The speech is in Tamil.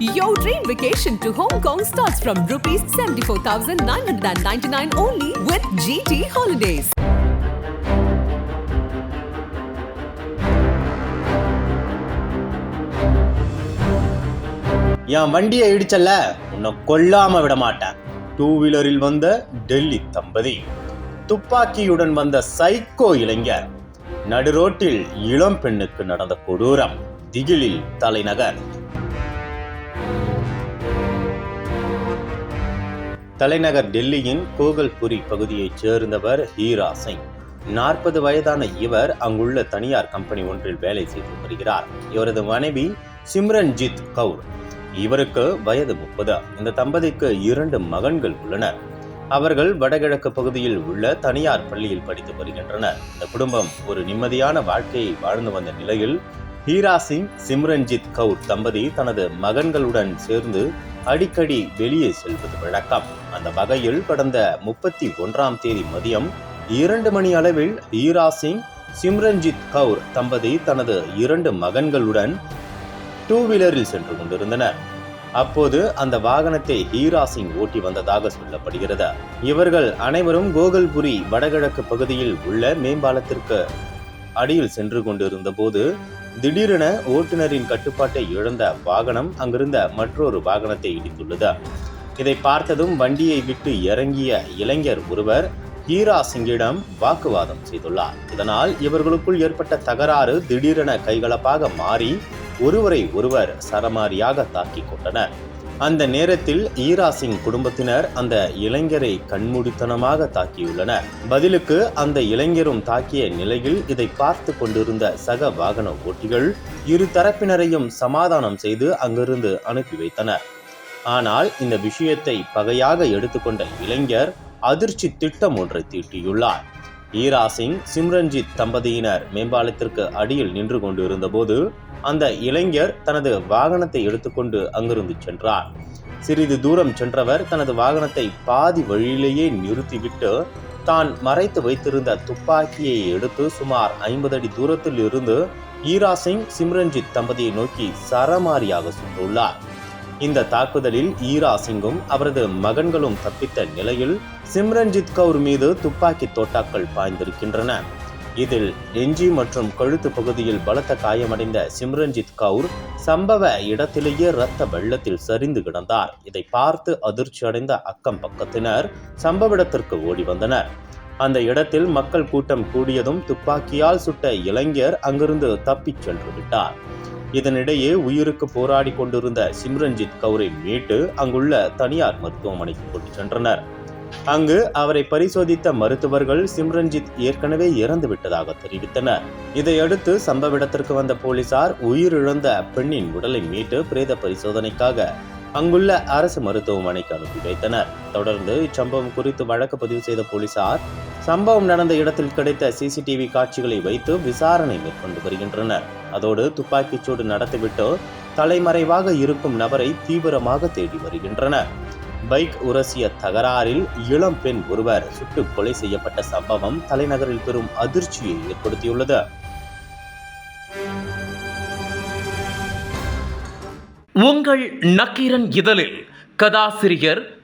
Your dream vacation to Hong Kong starts from rupees 74,999 only with GT Holidays. என் வண்டியை இடிச்சல்ல உன்னை கொல்லாம விட மாட்டேன் டூ வீலரில் வந்த டெல்லி தம்பதி துப்பாக்கியுடன் வந்த சைக்கோ இளைஞர் நடுரோட்டில் இளம் பெண்ணுக்கு நடந்த கொடூரம் திகிலில் தலைநகர் தலைநகர் டெல்லியின் கோகல்புரி பகுதியைச் சேர்ந்தவர் ஹீரா சிங். நாற்பது வயதான இவர் அங்குள்ள தனியார் கம்பெனி ஒன்றில் வேலை செய்து வருகிறார். இவரது மனைவி சிம்ரன்ஜித் கவுர். இவருக்கு வயது முப்பது. இந்த தம்பதிக்கு இரண்டு மகன்கள் உள்ளனர். அவர்கள் வடகிழக்கு பகுதியில் உள்ள தனியார் பள்ளியில் படித்து வருகின்றனர். இந்த குடும்பம் ஒரு நிம்மதியான வாழ்க்கையை வாழ்ந்து வந்த நிலையில் ஹீரா சிங் சிம்ரன்ஜித் கவுர் தம்பதி தனது மகன்களுடன் சேர்ந்து அடிக்கடி வெளியே செல்வது வழக்கம். அந்த வகையில் கடந்த முப்பத்தி ஒன்றாம் தேதி மதியம் இரண்டு மணி அளவில் ஹீரா சிங் சிம்ரன்ஜித் கவுர் தம்பதி தனது இரண்டு மகன்களுடன் டூ வீலரில் சென்று கொண்டிருந்தனர். அப்போது அந்த வாகனத்தை ஹீரா சிங் ஓட்டி வந்ததாக சொல்லப்படுகிறது. இவர்கள் அனைவரும் கோகல்புரி வடகிழக்கு பகுதியில் உள்ள மேம்பாலத்திற்கு அடியில் சென்று கொண்டிருந்த போது திடீரென ஓட்டுநரின் கட்டுப்பாட்டை இழந்த வாகனம் அங்கிருந்த மற்றொரு வாகனத்தை இடித்துள்ளது. இதை பார்த்ததும் வண்டியை விட்டு இறங்கிய இளைஞர் ஒருவர் ஹீரா சிங்கிடம் வாக்குவாதம் செய்துள்ளார். இதனால் இவர்களுக்குள் ஏற்பட்ட தகராறு திடீரென கைகலப்பாக மாறி ஒருவரை ஒருவர் சரமாரியாக தாக்கிக் கொண்டனர். அந்த நேரத்தில் ஈரா சிங் குடும்பத்தினர் அந்த இளைஞரை கண்மூடித்தனமாக தாக்கியுள்ளனர். பதிலுக்கு அந்த இளைஞரும் தாக்கிய நிலையில் இதை பார்த்து கொண்டிருந்த சக வாகன ஓட்டிகள் இரு தரப்பினரையும் சமாதானம் செய்து அங்கிருந்து அனுப்பி வைத்தனர். ஆனால் இந்த விஷயத்தை பகையாக எடுத்துக்கொண்ட இளைஞர் அதிர்ச்சி திட்டம் ஒன்றை தீட்டியுள்ளார். ஈரா சிங் சிம்ரன்ஜித் தம்பதியினர் மேம்பாலத்திற்கு அடியில் நின்று கொண்டிருந்தபோது அந்த இளைஞர் தனது வாகனத்தை எடுத்துக்கொண்டு அங்கிருந்து சென்றார். சிறிது தூரம் சென்றவர் தனது வாகனத்தை பாதி வழியிலேயே நிறுத்திவிட்டு தான் மறைத்து வைத்திருந்த துப்பாக்கியை எடுத்து சுமார் ஐம்பது அடி தூரத்தில் இருந்து ஈரா சிங் சிம்ரன்ஜித் தம்பதியை நோக்கி சரமாரியாக சுட்டுள்ளார் இந்த தாக்குதலில் ஈரா சிங்கும் அவரது மகன்களும் தப்பித்த நிலையில் சிம்ரன்ஜித் கவுர் மீது துப்பாக்கி தோட்டாக்கள் பாய்ந்திருக்கின்றன. இதில் நெஞ்சி மற்றும் கழுத்து பகுதியில் பலத்த காயமடைந்த சிம்ரன்ஜித் கவுர் சம்பவ இடத்திலேயே இரத்த வெள்ளத்தில் சரிந்து கிடந்தார். இதை பார்த்து அதிர்ச்சி அடைந்த அக்கம் பக்கத்தினர் சம்பவ இடத்திற்கு ஓடி வந்தனர். அந்த இடத்தில் மக்கள் கூட்டம் கூடியதும் துப்பாக்கியால் சுட்ட இளைஞர் அங்கிருந்து தப்பிச் சென்று விட்டார். இதனிடையே உயிருக்கு போராடி கொண்டிருந்த சிம்ரன்ஜித் கவுரை மீட்டு அங்குள்ள தனியார் மருத்துவமனைக்கு கொண்டு சென்றனர். அங்கு அவரை பரிசோதித்த மருத்துவர்கள் சிம்ரன்ஜித் ஏற்கனவே இறந்து விட்டதாக தெரிவித்தனர். இதையடுத்து சம்பவ இடத்திற்கு வந்த போலீசார் உயிரிழந்த பெண்ணின் உடலை மீட்டு பிரேத பரிசோதனைக்காக அங்குள்ள அரசு மருத்துவமனைக்கு அனுப்பி வைத்தனர். தொடர்ந்து இச்சம்பவம் குறித்து வழக்கு பதிவு செய்த போலீசார் சம்பவம் நடந்த இடத்தில் கிடைத்த சிசிடிவி காட்சிகளை வைத்து விசாரணை மேற்கொண்டு வருகின்றனர். அதோடு துப்பாக்கிச்சூடு நடத்திவிட்டு தலைமறைவாக இருக்கும் நபரை தீவிரமாக தேடி வருகின்றனர். பைக் உரசிய தகராறில் இளம் பெண் ஒருவர் சுட்டு கொலை செய்யப்பட்ட சம்பவம் தலைநகரில் பெரும் அதிர்ச்சியை ஏற்படுத்தியுள்ளது. உங்கள் நக்கீரன் இதழில் கதாசிரியர்